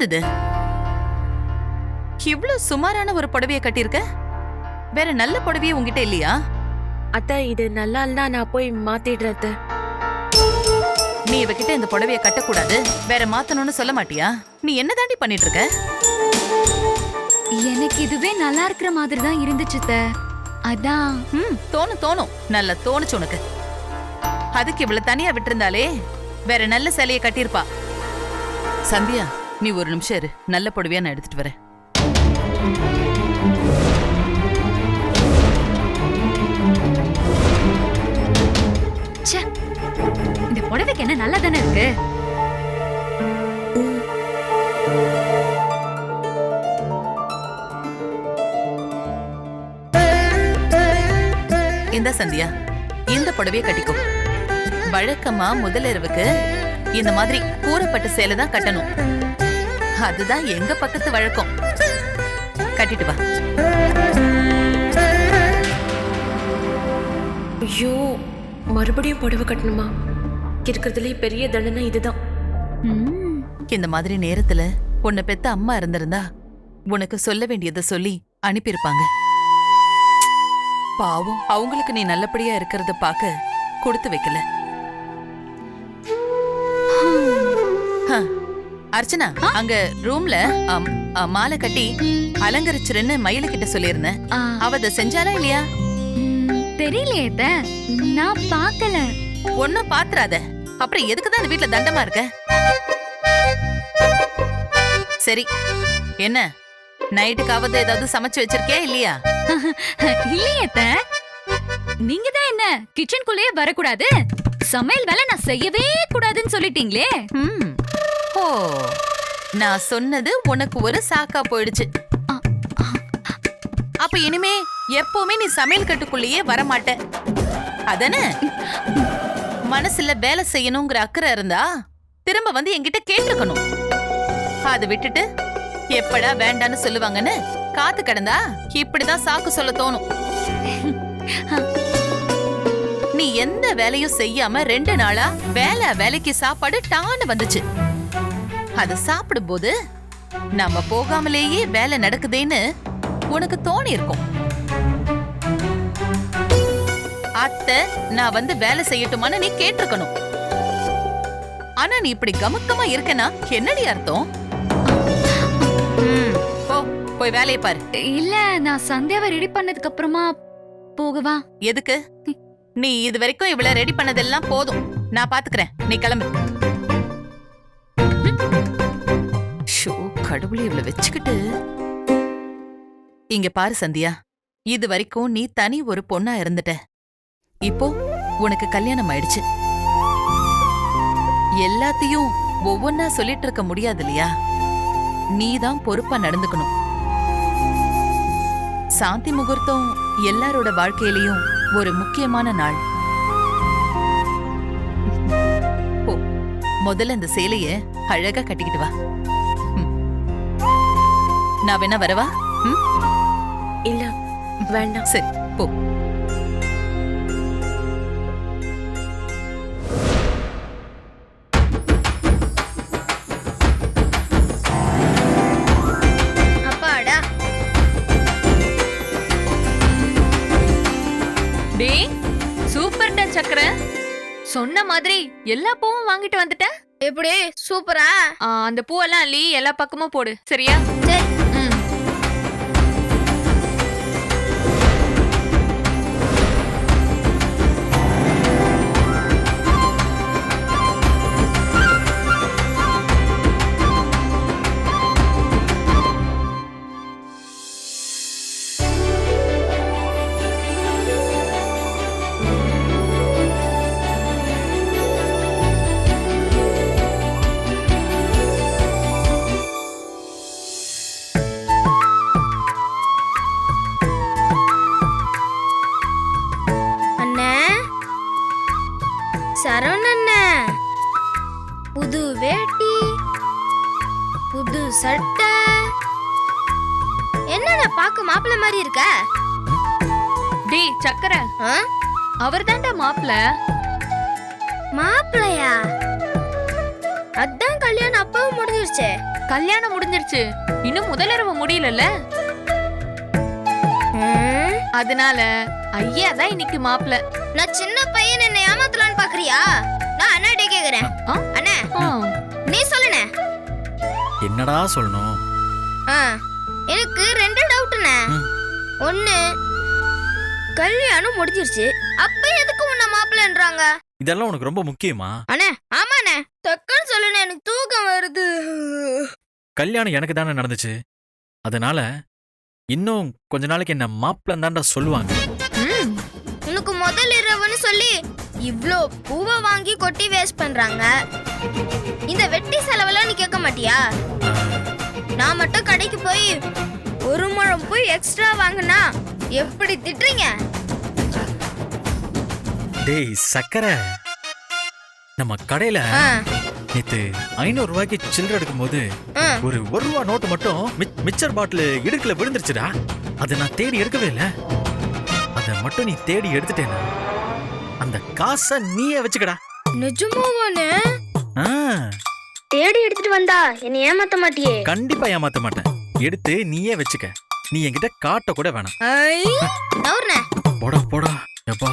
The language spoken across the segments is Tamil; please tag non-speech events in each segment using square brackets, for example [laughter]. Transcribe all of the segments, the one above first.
என்னது இது? இவ்ளோ சுமாரான ஒரு புடவைய கட்டியிருக்க? வேற நல்ல புடவையே உன்கிட்ட இல்லையா? அத்தை இது நல்லா இல்லைன்னா நான் போய் மாத்திடுறேன் அத்தை. நீ இவகிட்ட இந்த புடவைய கட்டக்கூடாது. வேற மாத்தணும்னு சொல்ல மாட்டியா? நீ என்ன தாண்டி பண்ணிட்டு இருக்க எனக்கு இதுவே நல்லா இருக்கிற மாதிரி தான் இருந்துச்சு அத்தை. அதான். ம் தோணும் தோணும். நல்ல தோணுச்சு உனக்கு. அதுக்கு இவ்வளவு தனியா விட்டிருந்தாலே வேற நல்ல சேலைய கட்டியிருப்பா. சந்தியா நீ ஒரு நிமிஷம் இரு. நல்ல புடவையா நான் எடுத்துட்டு வரேன். இந்த புடவைக்கு என்ன நல்லா தானே இருக்கு? இந்த சந்தியா இந்த புடவைய கட்டிக்கோ. வழக்கமா முதலிரவுக்கு இந்த மாதிரி கூறப்பட்ட சேலை தான் கட்டணும். அதுதான் எங்க பக்கத்து வழக்கம். கட்டிட்டு வா. ஐயோ மறுபடியும் புடவை கட்டணுமா? இருக்கிறதுலே பெரிய தண்டனை இதுதான். ம், இந்த மாதிரி நேரத்துல உன்னை பெத்த அம்மா இருந்திருந்தா உனக்கு சொல்ல வேண்டியதை சொல்லி அனுப்பியிருப்பாங்க. பாவம் அவங்களுக்கு நீ நல்லபடியா இருக்கிறத பார்க்க கொடுத்து வைக்கல. ஹ, அர்ச்சனா அங்க ரூம்ல மாலை கட்டி அலங்கரிச்சிருன்னு மயிலு கிட்ட சொல்லியிருந்தேன். அவ அதை செஞ்சாலா இல்லையா? தெரியலையே. நான் பார்க்கல. ஒன்னும் பாத்துறாத. அப்புறம் எதுக்கு தான் இந்த வீட்ல தண்டமா இருக்க? சரி. என்ன? நைட்டுக்காவது ஏதாவது சமைச்சு வச்சிருக்கியா இல்லையா? [laughs] இல்லையே அத்தை. நீங்க தான் என்ன கிச்சனுக்குள்ளேயே வரக்கூடாது? சமையல் வேலை நான் செய்யவே கூடாதுன்னு சொல்லிட்டீங்களே. ஓஹோ ஓ நான் சொன்னது உனக்கு ஒரு சாக்கா போயிடுச்சு. அப்ப இனிமே எப்பவுமே நீ சமையல் கட்டுக்குள்ளேயே வரமாட்ட. அதானே மனசுல வேலை செய்யணுங்கிற அக்கறை இருந்தா திரும்ப வந்து என்கிட்ட கேட்டிருக்கணும். அதை விட்டுட்டு எப்படா வேண்டான்னு சொல்லுவாங்கன்னு காத்து கிடந்தா இப்படிதான் சாக்கு சொல்ல தோணும். நீ எந்த வேலையும் செய்யாம ரெண்டு நாளா வேலை வேலைக்கு சாப்பாடு டான்னு வந்துச்சு. அது சாப்பிடும்போது நாம போகாமலேயே வேலை நடக்குதேன்னு உனக்கு தோணி இருக்கும் அத்தை நான் வந்து வேலை செய்யட்டுமான்னு நீ கேட்டிருக்கணும். ஆனா நீ இப்படி கமுக்கமா இருக்கனா என்னடி அர்த்தம்? ம், போ போய் வேலையை பாரு. இல்ல நான் சந்தியாவை ரெடி பண்ணதுக்கு அப்புறமா போகவா? எதுக்கு? நீ இது வரைக்கும் இவ்வளவு ரெடி பண்ணதெல்லாம் போதும். நான் பாத்துக்கிறேன். நீ கிளம்பு. கடவுளே இவ்வளவு வச்சுக்கிட்டு. இங்க பாரு சந்தியா இது வரைக்கும் நீ தனி ஒரு பொண்ணா இருந்துட்ட. இப்போ உனக்கு கல்யாணம் ஆயிடுச்சு. எல்லாத்தையும் ஒவ்வொன்னா சொல்லிட்டு இருக்க முடியாது இல்லையா? நீதான் பொறுப்பா நடந்துக்கணும். சாந்தி முகூர்த்தம் எல்லாரோட வாழ்க்கையிலயும் ஒரு முக்கியமான நாள். முதல்ல இந்த சேலைய அழகா கட்டிக்கிட்டு வா. நான் வேணா வரவா? இல்ல வேண்டாம். சரி போ. அப்பாடா. டேய் சூப்பர் டன் சக்கர. சொன்ன மாதிரி எல்லா பூவும் வாங்கிட்டு வந்துட்டேன் எப்படி சூப்பரா? அந்த பூவெல்லாம் அள்ளி எல்லா பக்கமும் போடு சரியா? மாப்பிள்ளை மாதிரி இருக்க? டேய் சக்கர. ஆ? அவர் தான்டா மாப்பிள மாப்பிள்ளையா? அதான் கல்யாணம் அப்பவும் முடிஞ்சிருச்சே. கல்யாணம் முடிஞ்சிருச்சு. இன்னும் முதலிரவு முடியலல்ல? அதனால ஐயா தான் இன்னைக்கு மாப்பிள்ள. நான் சின்ன பையன் என்ன ஏமாத்தலான்னு பாக்குறியா? நான் அண்ணாட்டே கேக்குறேன்? அண்ணா நீ சொல்லுண்ணே. என்னடா சொல்லணும்? ஆ, எனக்கு ரெண்டு டவுட்டுண்ணே. ஒண்ணு கல்யாணம் முடிஞ்சிருச்சு. அப்ப எதுக்கு உன்னை மாப்பிள்ளன்றாங்க? இதெல்லாம் உனக்கு ரொம்ப முக்கியமா? அண்ணே ஆமாண்ணே. டக்குன்னு சொல்லுண்ணே எனக்கு தூக்கம் வருது. கல்யாணம் எனக்கு தானே நடந்துச்சு. அதனால இன்னும் கொஞ்ச நாளைக்கு என்ன மாப்பிள்ளை தான்டா சொல்லுவாங்க. ம், உனக்கு முதல் இரவுன்னு சொல்லி இவ்ளோ பூவை வாங்கி கொட்டி வேஸ்ட் பண்றாங்க. இந்த வெட்டி செலவெல்லாம் நீ கேட்க மாட்டியா? நான் மட்டும் கடைக்கு போய் ஒரு முழம் போய் எக்ஸ்ட்ரா வாங்கினா எப்படி திட்டுறீங்க? டேய் சக்கரை. நம்ம கடையில நேத்து ஐநூறு ரூபாய்க்கு சில்லறை எடுக்கும்போது ஆ. ஒரு ஒரு ரூபா நோட்டு மட்டும் மிச்சர் பாட்டில் இடுக்குல விழுந்துருச்சுடா. அதை நான் தேடி எடுக்கவே இல்ல. அதை மட்டும் நீ தேடி எடுத்துட்டேனா? அந்த காசை நீயே வச்சுக்கடா. நிஜமாவானே? ஆ, தேடி எடுத்துட்டு வந்தா என்னை ஏமாத்த மாட்டியே. கண்டிப்பா ஏமாத்த மாட்டேன். எடுத்து நீயே வச்சுக்க. நீ என்கிட்ட காட்ட கூட வேணாம். போடா போடா. எப்பா.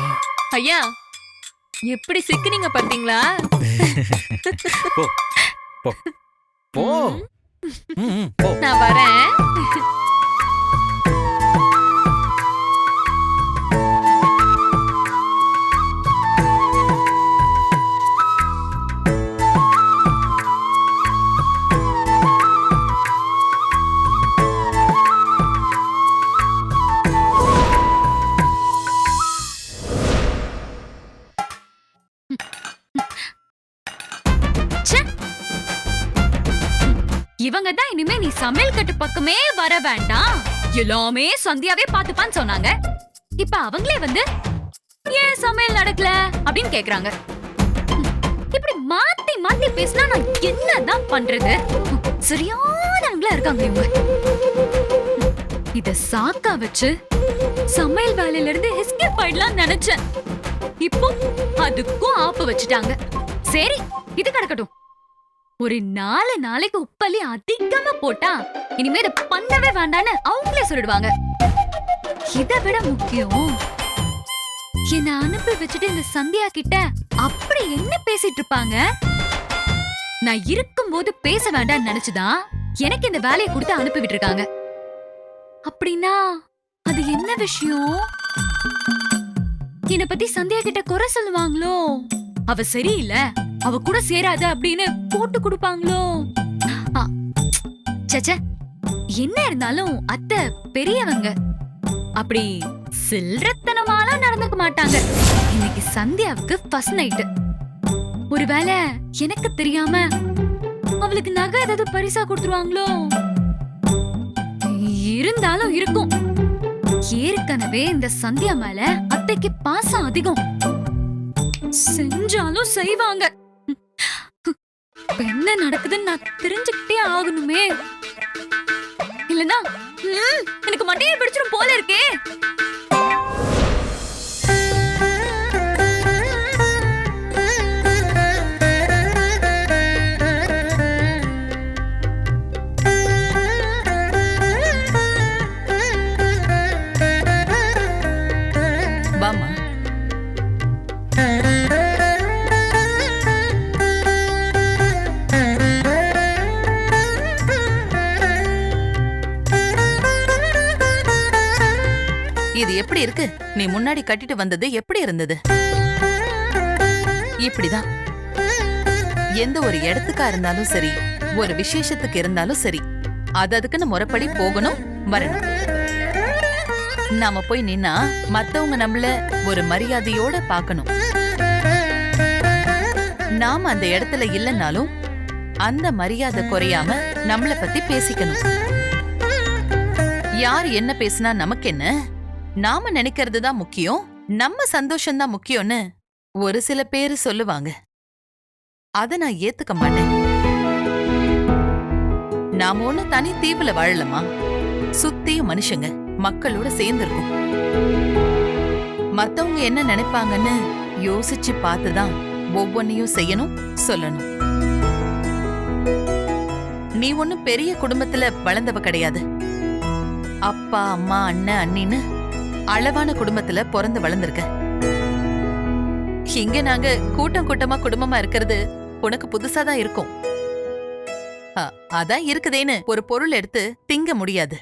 ஐயா எப்படி சிக்கினீங்க பாத்தீங்களா போ போ. போ. நான் வரேன். நீ சமையல் கட்டு பக்கமே வர வேண்டாம். எல்லாமே சந்தியாவே பாத்துப்பான்னு சொன்னாங்க. இப்ப அவங்களே வந்து ஏன் சமையல் நடக்கல? அப்படின்னு கேக்குறாங்க. இப்படி மாத்தி மாத்தி பேசினா நான் என்னதான் பண்றது? சரியானவங்களா இருக்காங்க இவங்க. இத சாக்கா வச்சு சமையல் வேலையில இருந்து எஸ்கேப் ஆயிடலாம் நினைச்சேன். இப்போ அதுக்கும் ஆப்பு வச்சுட்டாங்க. சரி இது கிடக்கட்டும். ஒரு நாலு நாளைக்கு உப்பள்ளி அதிகமா போட்டா இனிமே இதை பண்ணவே வேண்டான்னு அவங்களே சொல்லிடுவாங்க. இதை விட முக்கியம் என்ன அனுப்பி வச்சுட்டு இந்த சந்தியா கிட்ட அப்படி என்ன பேசிட்டு இருப்பாங்க? நான் இருக்கும்போது பேச வேண்டாம்னு நினைச்சுதான் எனக்கு இந்த வேலையை கொடுத்து அனுப்பி விட்டுருக்காங்க அப்படின்னா அது என்ன விஷயம்? என்னை பத்தி சந்தியா கிட்ட குறை சொல்லுவாங்களோ? அவ சரியில்லை. அவ கூட சேராத அப்படின்னு போட்டு கொடுப்பாங்களோ? ஆ, என்ன இருந்தாலும் அத்தை பெரியவங்க அப்படி சில்லறத்தனமாலாம் நடந்துக்க மாட்டாங்க. இன்னைக்கு சந்தியாவுக்கு ஃபர்ஸ்ட் நைட்டு ஒருவேளை எனக்கு தெரியாம அவளுக்கு நகை ஏதாவது பரிசா கொடுத்துருவாங்களோ? இருந்தாலும் இருக்கும். ஏற்கனவே இந்த சந்தியா மேல அத்தைக்கு பாசம் அதிகம். செஞ்சாலும் செய்வாங்க. இப்ப என்ன நடக்குதுன்னு நான் தெரிஞ்சுக்கிட்டே ஆகணுமே. இல்லனா எனக்கு மண்டையை பிடிச்சிடும் போல இருக்கே. எப்படி இருக்கு? நீ முன்னாடி கட்டிட்டு வந்தது எப்படி இருந்தது? இப்படிதான். எந்த ஒரு இடத்துக்கா இருந்தாலும் சரி ஒரு விசேஷத்துக்கு இருந்தாலும் சரி அது அதுக்குன்னு முறைப்படி போகணும் வரணும். நாம போய் நின்னா மத்தவங்க நம்மள ஒரு மரியாதையோட பார்க்கணும். நாம அந்த இடத்துல இல்லைன்னாலும் அந்த மரியாதை குறையாம நம்மளை பத்தி பேசிக்கணும். யார் என்ன பேசினா நமக்கு என்ன நாம நினைக்கிறது தான் முக்கியம் நம்ம சந்தோஷம் தான் முக்கியம்னு ஒரு சில பேர் சொல்லுவாங்க. அத நான் ஏத்துக்க மாட்டேன். நாம ஒண்ணு தனி தீவுல வாழலமா? சுத்தியும் மனுஷங்க மக்களோட சேர்ந்துருக்கும். மத்தவங்க என்ன நினைப்பாங்கன்னு யோசிச்சு பார்த்துதான் ஒவ்வொன்னையும் செய்யணும் சொல்லணும். நீ ஒண்ணும் பெரிய குடும்பத்துல வளர்ந்தவ கிடையாது. அப்பா அம்மா அண்ணன் அண்ணின்னு அளவான குடும்பத்துல பிறந்து வளர்ந்திருக்க. இங்க நாங்க கூட்டம் கூட்டமா குடும்பமா இருக்கிறது உனக்கு புதுசா தான் இருக்கும். அதான் இருக்குதேன்னு ஒரு பொருள் எடுத்து திங்க முடியாது.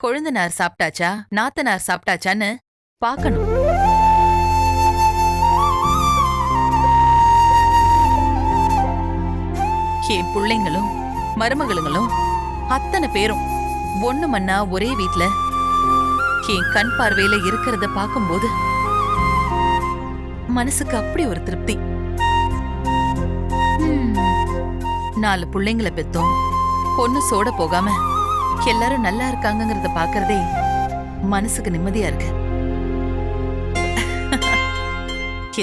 கொழுந்தனார் சாப்பிட்டாச்சா நாத்தனார் சாப்பிட்டாச்சான்னு பார்க்கணும். என் பிள்ளைங்களும் மருமகளுங்களும் அத்தனை பேரும் ஒண்ணு மண்ணா ஒரே வீட்டுல என் கண் பார்வையில இருக்கிறத பார்க்கும்போது மனசுக்கு அப்படி ஒரு திருப்தி. நாலு பிள்ளைங்களை பெத்தோம். பொண்ணு சோட போகாம எல்லாரும் நல்லா இருக்காங்கங்கறத பாக்குறதே மனசுக்கு நிம்மதியா இருக்கு.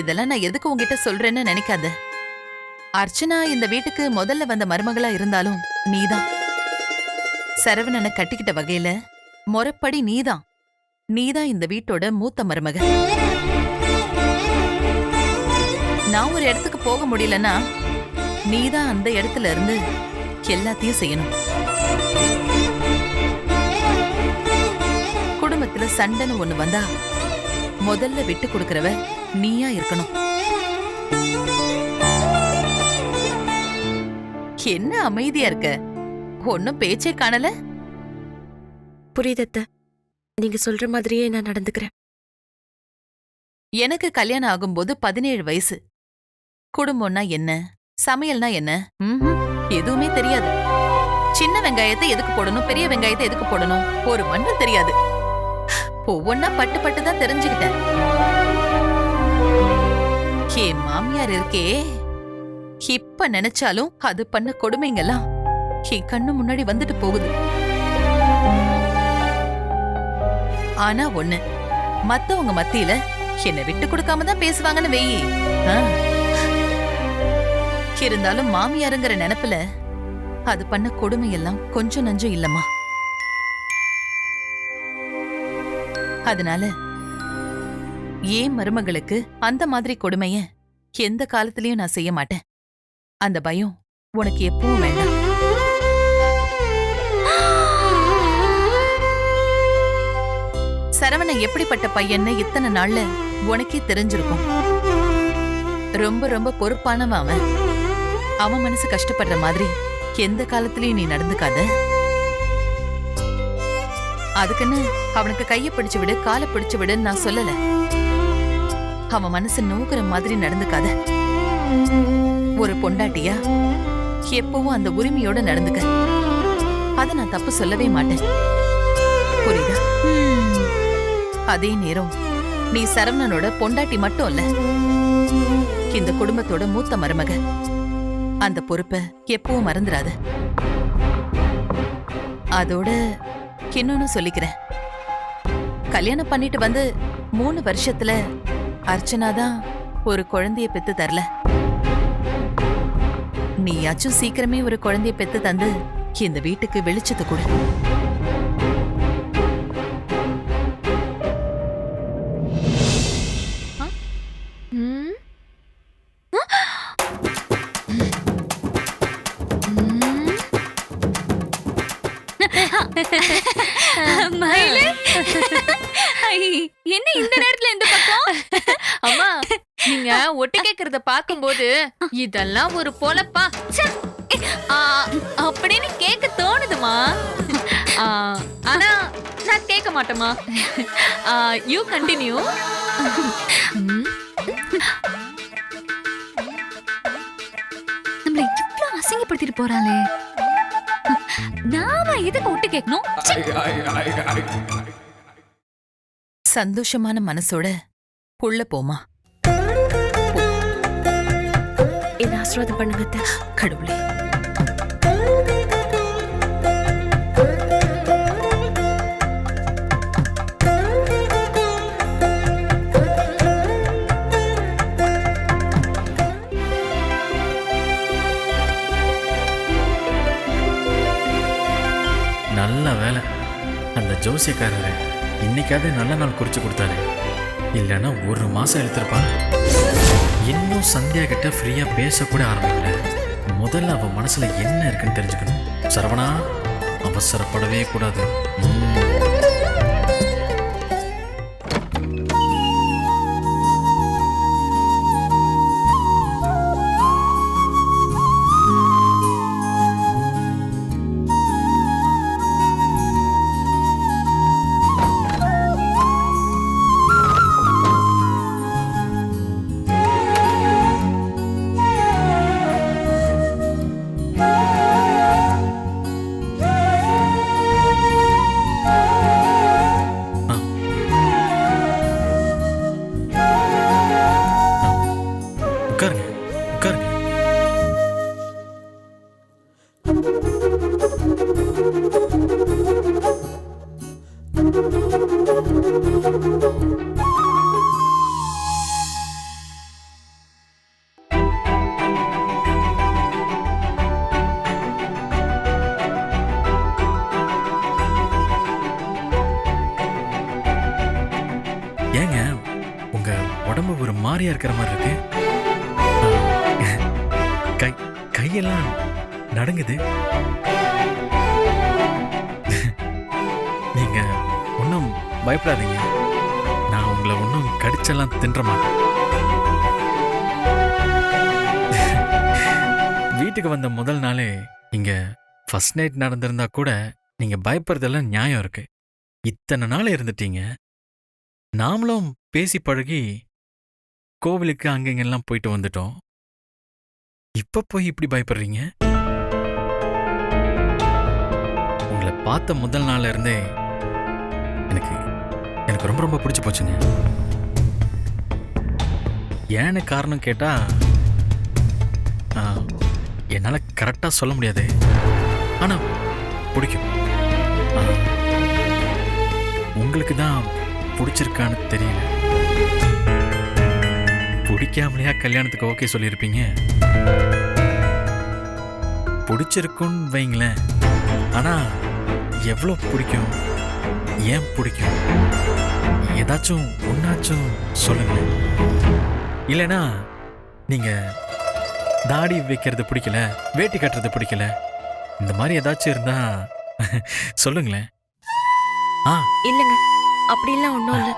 இதெல்லாம் நான் எதுக்கு உங்ககிட்ட சொல்றேன்னு நினைக்காத. அர்ச்சனா இந்த வீட்டுக்கு முதல்ல வந்த மருமகளா இருந்தாலும் நீதான். சரவணனை கட்டிக்கிட்ட வகையில முறைப்படி நீதான். நீதான் இந்த வீட்டோட மூத்த மருமக நான் ஒரு இடத்துக்கு போக முடியலன்னா நீதான் அந்த இடத்துல இருந்து எல்லாத்தையும் செய்யணும். குடும்பத்துல சண்டைன்னு ஒண்ணு வந்தா முதல்ல விட்டு கொடுக்கறவ நீயா இருக்கணும். என்ன அமைதியா இருக்க? ஒன்னும் பேச்சே காணல. புரியுதத்தை நீங்க சொல்ற மாதிரியே நான் நடந்துக்கிறேன். எனக்கு கல்யாணம் ஆகும்போது பதினேழு வயசு. குடும்பம்னா என்ன? சமையல்னா என்ன? எதுவுமே தெரியாது. சின்ன வெங்காயத்தை எதுக்கு போடணும்? பெரிய வெங்காயத்தை எதுக்கு போடணும்? ஒரு மண்ணும் தெரியாது. ஒவ்வொன்னா பட்டு பட்டு தான் தெரிஞ்சுக்கிட்டேன். ஏ மாமியார் இருக்கே. இப்ப நினைச்சாலும் அது பண்ண கொடுமைங்கெல்லாம் என் கண்ணு முன்னாடி வந்துட்டு போகுது. ஆனா ஒண்ணு. மத்தவங்க மத்தியில என்னை விட்டு கொடுக்காம தான் பேசுவாங்கன்னு வெயி இருந்தாலும் மாமியாருங்கிற நினைப்புல அது பண்ண கொடுமையெல்லாம் கொஞ்சம் நஞ்சம் இல்லம்மா. அதனால ஏன் மருமகளுக்கு அந்த மாதிரி கொடுமைய எந்த காலத்திலயும் நான் செய்ய மாட்டேன். அந்த பயம் உனக்கு எப்பவும் வேண்டாம். சரவணன் எப்படிப்பட்ட பையன்னு இத்தனை நாள்ல உனக்கே தெரிஞ்சிருக்கும். ரொம்ப ரொம்ப பொறுப்பானவன் அவன். அவன் மனசு கஷ்டப்படுற மாதிரி எந்த காலத்திலயும் நீ நடந்துக்காத. அதுக்குன்னு அவனுக்கு கைய பிடிச்சு விடு காலை பிடிச்சு விடுன்னு நான் சொல்லல. அவன் மனசு நோக்குற மாதிரி நடந்துக்காத. ஒரு பொண்டாட்டியா எப்பவும் அந்த உரிமையோட நடந்துக்க. அதை நான் தப்பு சொல்லவே மாட்டேன். புரியுதா? அதே நேரம் நீ சரவணனோட பொண்டாட்டி மட்டும் இல்ல. இந்த குடும்பத்தோட மூத்த மருமக. அந்த பொறுப்பை எப்பவும் மறந்துடாத அதோட இன்னொன்னு சொல்லிக்கிறேன். கல்யாணம் பண்ணிட்டு வந்து மூணு வருஷத்துல அர்ச்சனா தான் ஒரு குழந்தைய பெத்து தரல. நீயாச்சும் சீக்கிரமே ஒரு குழந்தைய பெத்து தந்து இந்த வீட்டுக்கு வெளிச்சத்தை கொடு. பார்க்கும்போது இதெல்லாம் ஒரு பொழப்பா ச்சே. அப்படின்னு கேட்க தோணுதுமா? ஆ, ஆனா நான் கேட்க மாட்டேமா யூ கண்டினியூ நம்மள இவ்ளோ அசிங்கப்படுத்திட்டு போறாளே. நாம எதுக்கு விட்டு கேட்கணும் சந்தோஷமான மனசோட உள்ள போமா என்ன ஆசீர்வாதம் பண்ணுங்க கடவுளே. நல்ல வேலை. அந்த ஜோசியக்காரரு இன்னைக்காவது நல்ல நாள் குறிச்சு கொடுத்தாரு. இல்லைன்னா ஒரு மாசம் எடுத்திருப்பாங்க இன்னும் சந்தியா கிட்ட ஃப்ரீயாக பேசக்கூட ஆரம்பிக்கல. முதல்ல அவன் மனசில் என்ன இருக்குன்னு தெரிஞ்சுக்கணும். சரவணா அவசரப்படவே கூடாது. ஏங்க உங்க உடம்பு ஒரு மாதிரியா இருக்கிற மாதிரி இருக்கு. கை கையெல்லாம் நடுங்குது. நீங்க ஒன்றும் பயப்படாதீங்க. நான் உங்களை ஒன்றும் கடிச்செல்லாம் தின்ற மாட்டேன். வீட்டுக்கு வந்த முதல் நாளே இங்க ஃபர்ஸ்ட் நைட் நடந்திருந்தா கூட நீங்க பயப்படுறதெல்லாம் நியாயம் இருக்கு. இத்தனை நாள் இருந்துட்டீங்க. நாமளும் பேசி பழகி கோவிலுக்கு அங்கெங்கெல்லாம் போயிட்டு வந்துட்டோம். இப்ப போய் இப்படி பயப்படுறீங்க? உங்களை பார்த்த முதல் நாள்ல இருந்தே எனக்கு எனக்கு ரொம்ப ரொம்ப பிடிச்சி போச்சுங்க. ஏன்னு காரணம் கேட்டா என்னால் என்னால கரெக்டா சொல்ல முடியாது. ஆனா பிடிக்கும். உங்களுக்கு தான் பிடிச்சிருக்கான்னு தெரியல. பிடிக்காமலையா கல்யாணத்துக்கு ஓகே சொல்லியிருப்பீங்க? பிடிச்சிருக்குன்னு வைங்களேன். ஆனா எவ்வளோ பிடிக்கும்? ஏன் பிடிக்கும்? ஏதாச்சும் ஒன்றாச்சும் சொல்லுங்க இல்லைனா நீங்க தாடி வைக்கிறது பிடிக்கல வேட்டி கட்டுறது பிடிக்கல இந்த மாதிரி ஏதாச்சும் இருந்தா [laughs] சொல்லுங்களேன். ஆ. இல்லைங்க. அப்படிலாம் ஒன்றும் இல்லை.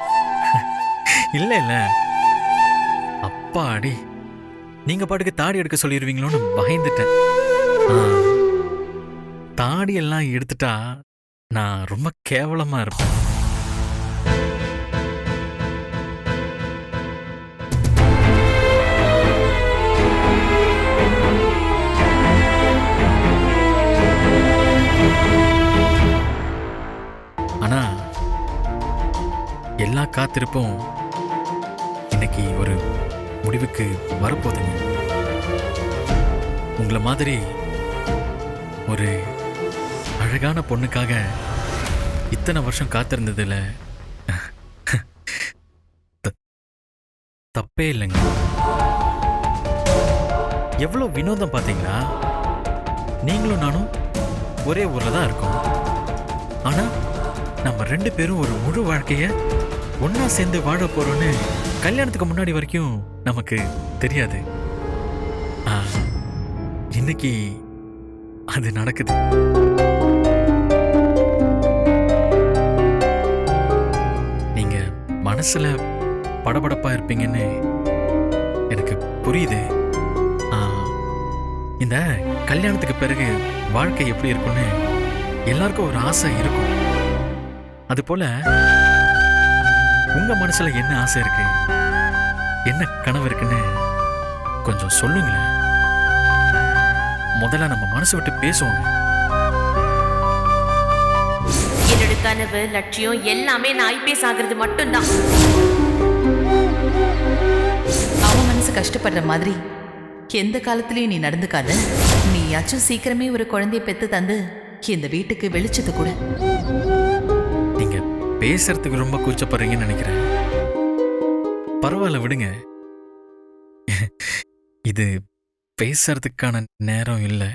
[laughs] இல்ல இல்ல. அப்பாடி. நீங்க பாட்டுக்கு தாடி எடுக்க சொல்லிடுவீங்களோன்னு பயந்துட்டேன். ஆ, தாடி எல்லாம் எடுத்துட்டா நான் ரொம்ப கேவலமா இருப்பேன். எல்லா காத்திருப்பும் இன்னைக்கு ஒரு முடிவுக்கு வரப்போகுதுங்க. உங்களை மாதிரி ஒரு அழகான பொண்ணுக்காக இத்தனை வருஷம் காத்திருந்ததுல தப்பே இல்லைங்க. எவ்வளோ வினோதம் பார்த்தீங்களா? நீங்களும் நானும் ஒரே ஊரில் தான் இருக்கோம். ஆனா நம்ம ரெண்டு பேரும் ஒரு முழு வாழ்க்கையை ஒன்னா சேர்ந்து வாழ போறோம்னு கல்யாணத்துக்கு முன்னாடி வரைக்கும் நமக்கு தெரியாது. இன்னைக்கு அது நடக்குது. நீங்க மனசுல படபடப்பா இருப்பீங்கன்னு எனக்கு புரியுது. இந்த கல்யாணத்துக்கு பிறகு வாழ்க்கை எப்படி இருக்கும்னு எல்லாருக்கும் ஒரு ஆசை இருக்கும். அது போல உங்க மனசுல என்ன ஆசை இருக்கு? என்ன கனவு இருக்குன்னு கொஞ்சம் சொல்லுங்களேன். முதல்ல நம்ம மனசு விட்டு பேசுவோங்க. என்னோட கனவு லட்சியம் எல்லாமே நான் ஐபிஎஸ் ஆகிறது மட்டும்தான். அவன் மனசு கஷ்டப்படுற மாதிரி எந்த காலத்திலயும் நீ நடந்துக்காத. நீயாச்சும் சீக்கிரமே ஒரு குழந்தைய பெத்து தந்து இந்த வீட்டுக்கு வெளிச்சத்தை கூட பேசுறதுக்கு ரொம்ப கூச்சப்படுறீங்கன்னு நினைக்கிறேன். பரவாயில்ல விடுங்க. இது பேசுறதுக்கான நேரம் இல்லை.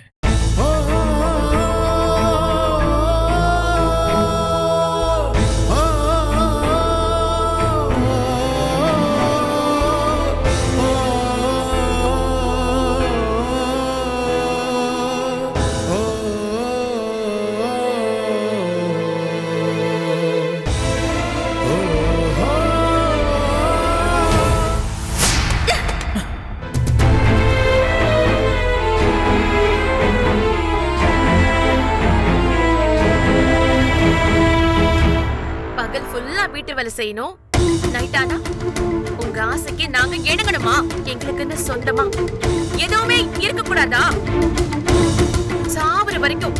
செய்யணும். நைட் ஆனா உங்க ஆசைக்கு நாங்க எடுக்கணுமா எங்களுக்குன்னு சொந்தமா? எதுவுமே இருக்க கூடாதா சாவர வரைக்கும்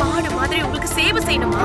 மாடு மாதிரி உங்களுக்கு சேவை செய்யணுமா?